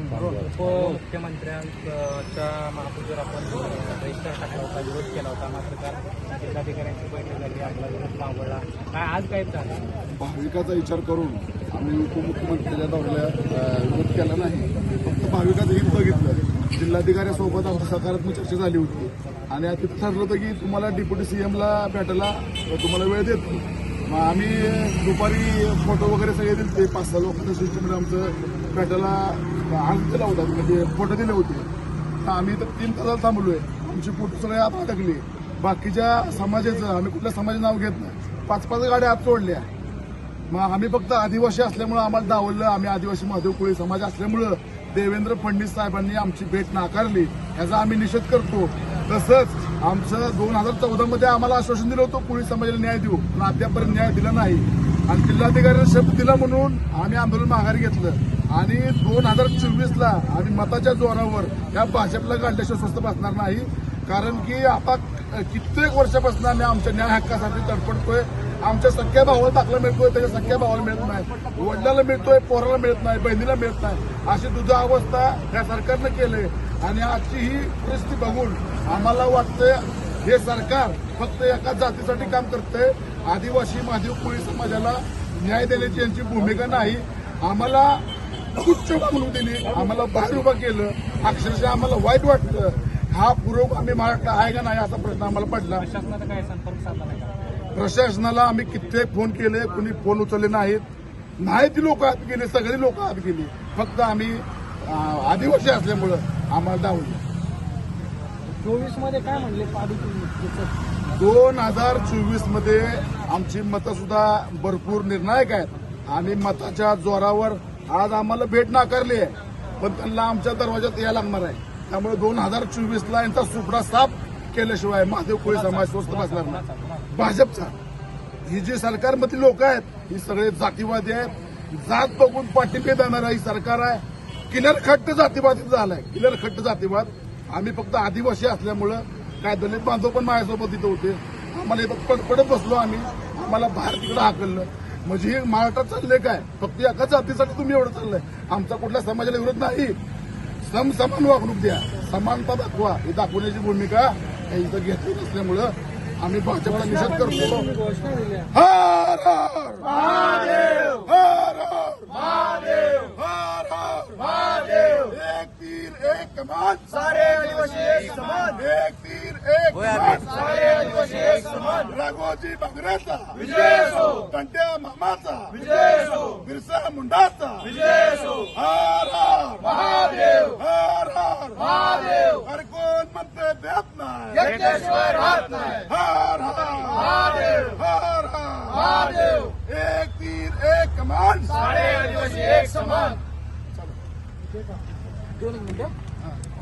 उपमुख्यमंत्र्यांच्या महापूजेवर आपण बहिष्कार टाकला होता विरोध केला होता मात्र काल जिल्हाधिकाऱ्यांची बैठक झाली आपला विरोध मागवला काय आज काय झालं? भाविकाचा विचार करून आम्ही उपमुख्यमंत्र्यांच्या दौऱ्याला विरोध केला नाही. फक्त भाविकाचं हित बघितलं. जिल्हाधिकाऱ्यासोबत आमची सकारात्मक चर्चा झाली होती. आणि आता ठरलं होतं की तुम्हाला डेप्युटी सीएमला भेटायला तुम्हाला वेळ देत मग आम्ही दुपारी फोटो वगैरे सगळे दिले ते पाच सहा लोकांच्या सिस्टममध्ये आमचं भेटायला अर्ज दिला होता. म्हणजे फोटो दिले होते. तर आम्ही तर तीन तासाला थांबलोय. आमची फोटो सगळे आत अडकले. बाकीच्या समाजाचं आम्ही कुठल्या समाजाचं नाव घेत नाही. पाच पाच गाड्या आत सोडल्या. मग आम्ही फक्त आदिवासी असल्यामुळं आम्हाला दावलं आम्ही आदिवासी महादेव कोळी समाज असल्यामुळं देवेंद्र फडणवीस साहेबांनी आमची भेट नाकारली. याचा आम्ही निषेध करतो. तसंच आमचं दोन हजार चौदामध्ये आम्हाला आश्वासन दिलं होतं कोळी समाजाला न्याय देऊ. पण अद्यापर्यंत न्याय दिला नाही. आणि जिल्हाधिकाऱ्यांना शब्द दिला म्हणून आम्ही आंदोलन माघारी घेतलं. आणि दोन हजार चोवीसला आणि आम्ही मताच्या जोरावर या भाजपला काढल्याशिवाय स्वस्त बसणार नाही. कारण की आता कित्येक वर्षापासून आम्ही आमच्या न्याय हक्कासाठी तडफडतोय. आमच्या सख्या भावाला दाखला मिळतोय त्याच्या सख्या भावाला मिळत नाही. वडिलाला मिळतोय पोराला मिळत नाही बहिणीला मिळत नाही. अशी तुझा अवस्था या सरकारनं केले. आणि आजची ही परिस्थिती बघून आम्हाला वाटतंय हे सरकार फक्त एका जातीसाठी काम करतंय. आदिवासी महादेव कोळी समाजाला न्याय देण्याची यांची भूमिका नाही. आम्हाला उच्च वागणूक दिली आम्हाला बाहेर उभं केलं. अक्षरशः आम्हाला वाईट वाटतं. हा पुरोगामी महाराष्ट्र आहे का नाही असा प्रश्न आम्हाला पडला. प्रशासनाचा काय संपर्क साधला नाही का? प्रशासनाला आम्ही कित्येक फोन केले कुणी फोन उचलले नाहीत. नाही ती लोक आत गेली सगळी लोक आत गेली. फक्त आम्ही आदिवासी असल्यामुळं. आम्हाला डावलं चोवीसमध्ये काय म्हणले दोन हजार चोवीसमध्ये आमची मतं सुद्धा भरपूर निर्णायक आहेत. आणि मताच्या जोरावर आज आम्हाला भेट नाकारली आहे. पण त्यांना आमच्या दरवाजात यायला लागणार आहे. त्यामुळे दोन हजार चोवीस ला यांचा सुपडा साफ केल्याशिवाय महादेव कोळी समाज स्वस्त बसणार नाही. भाजपचा. ही जी सरकारमधली लोक आहेत ही सगळे जातीवादी आहेत. जात बघून पाठिंबे देणारा ही सरकार आहे. किलर खट्ट जातीवादी झालाय. किलर खट्ट जातीवाद. आम्ही फक्त आदिवासी असल्यामुळं काय दलित बांधव पण माझ्यासोबत तिथं होते. आम्हाला इथं पडपडत बसलो आम्ही. आम्हाला बाहेर तिकडं हाकललं. म्हणजे हे महाराष्ट्रात चाललंय काय? फक्त एका जातीसाठी तुम्ही एवढं चाललंय. आमचा कुठल्या समाजाला विरोध नाही. सम समान वागणूक द्या. समानता दाखवा. ही दाखवण्याची भूमिका इथं घेतली नसल्यामुळं आम्ही भाजपला निषेध करतो घोषणा दिल्या हर हर महादेव हर हर महादेव हर हर महादेव एक तीर कमान सारे आदिवासी एक समान. एक तीर एक सारे आदिवासी एक समान. राघोजी बागरेचा. विजय असो. कंट्या मामाचा. विजय असो. बिरसा मुंडाचा. विजय असो. हर हर. महादेव. हर हर. महादेव. हर कोण म्हणते देत नाही. राहत नाही. हर हर. महादेव. हर हर. महादेव. एक तीर एक कमान सारे आदिवासी एक समान. दोन मिनिटं.